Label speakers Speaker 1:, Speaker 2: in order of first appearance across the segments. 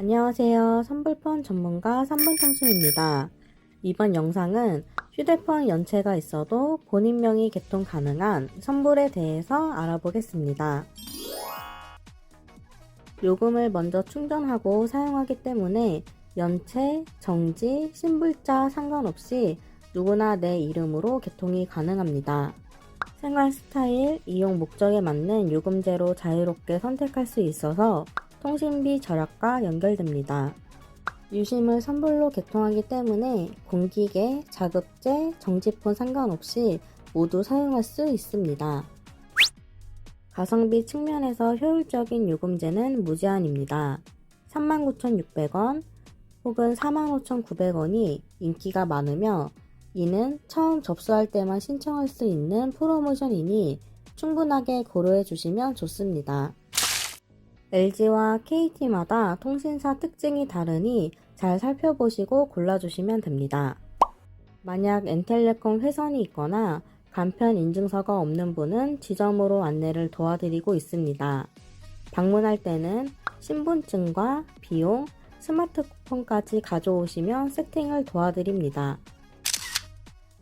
Speaker 1: 안녕하세요. 선불폰 전문가 삼분통신입니다. 이번 영상은 휴대폰 연체가 있어도 본인 명의 개통 가능한 선불에 대해서 알아보겠습니다. 요금을 먼저 충전하고 사용하기 때문에 연체, 정지, 신불자 상관없이 누구나 내 이름으로 개통이 가능합니다. 생활 스타일, 이용 목적에 맞는 요금제로 자유롭게 선택할 수 있어서 통신비 절약과 연결됩니다. 유심을 선불로 개통하기 때문에 공기계, 자급제, 정지폰 상관없이 모두 사용할 수 있습니다. 가성비 측면에서 효율적인 요금제는 무제한입니다. 39,600원 혹은 45,900원이 인기가 많으며 이는 처음 접수할 때만 신청할 수 있는 프로모션이니 충분하게 고려해 주시면 좋습니다. LG와 KT마다 통신사 특징이 다르니 잘 살펴보시고 골라주시면 됩니다. 만약 엔텔레콤 회선이 있거나 간편 인증서가 없는 분은 지점으로 안내를 도와드리고 있습니다. 방문할 때는 신분증과 비용, 스마트폰까지 가져오시면 세팅을 도와드립니다.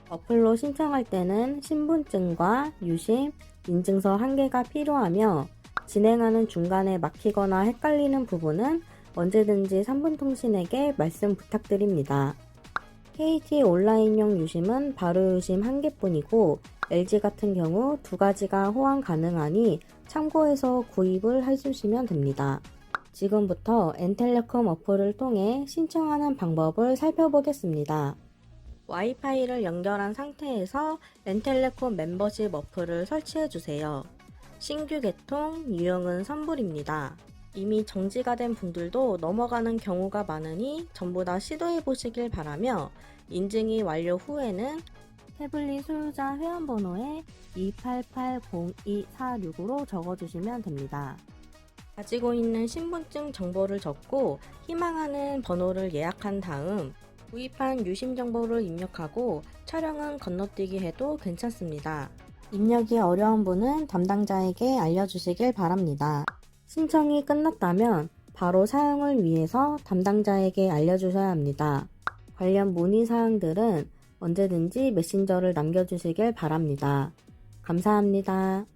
Speaker 1: 어플로 신청할 때는 신분증과 유심, 인증서 한 개가 필요하며 진행하는 중간에 막히거나 헷갈리는 부분은 언제든지 3분 통신에게 말씀 부탁드립니다. KT 온라인용 유심은 바로 유심 한 개뿐이고 LG 같은 경우 두 가지가 호환 가능하니 참고해서 구입을 해주시면 됩니다. 지금부터 엔텔레콤 어플을 통해 신청하는 방법을 살펴보겠습니다. 와이파이를 연결한 상태에서 엔텔레콤 멤버십 어플을 설치해 주세요. 신규 개통 유형은 선불입니다. 이미 정지가 된 분들도 넘어가는 경우가 많으니 전부 다 시도해 보시길 바라며 인증이 완료 후에는 태블릿 소유자 회원번호에 2880246으로 적어주시면 됩니다. 가지고 있는 신분증 정보를 적고 희망하는 번호를 예약한 다음 구입한 유심 정보를 입력하고 촬영은 건너뛰기 해도 괜찮습니다. 입력이 어려운 분은 담당자에게 알려주시길 바랍니다. 신청이 끝났다면 바로 사용을 위해서 담당자에게 알려주셔야 합니다. 관련 문의 사항들은 언제든지 메신저를 남겨주시길 바랍니다. 감사합니다.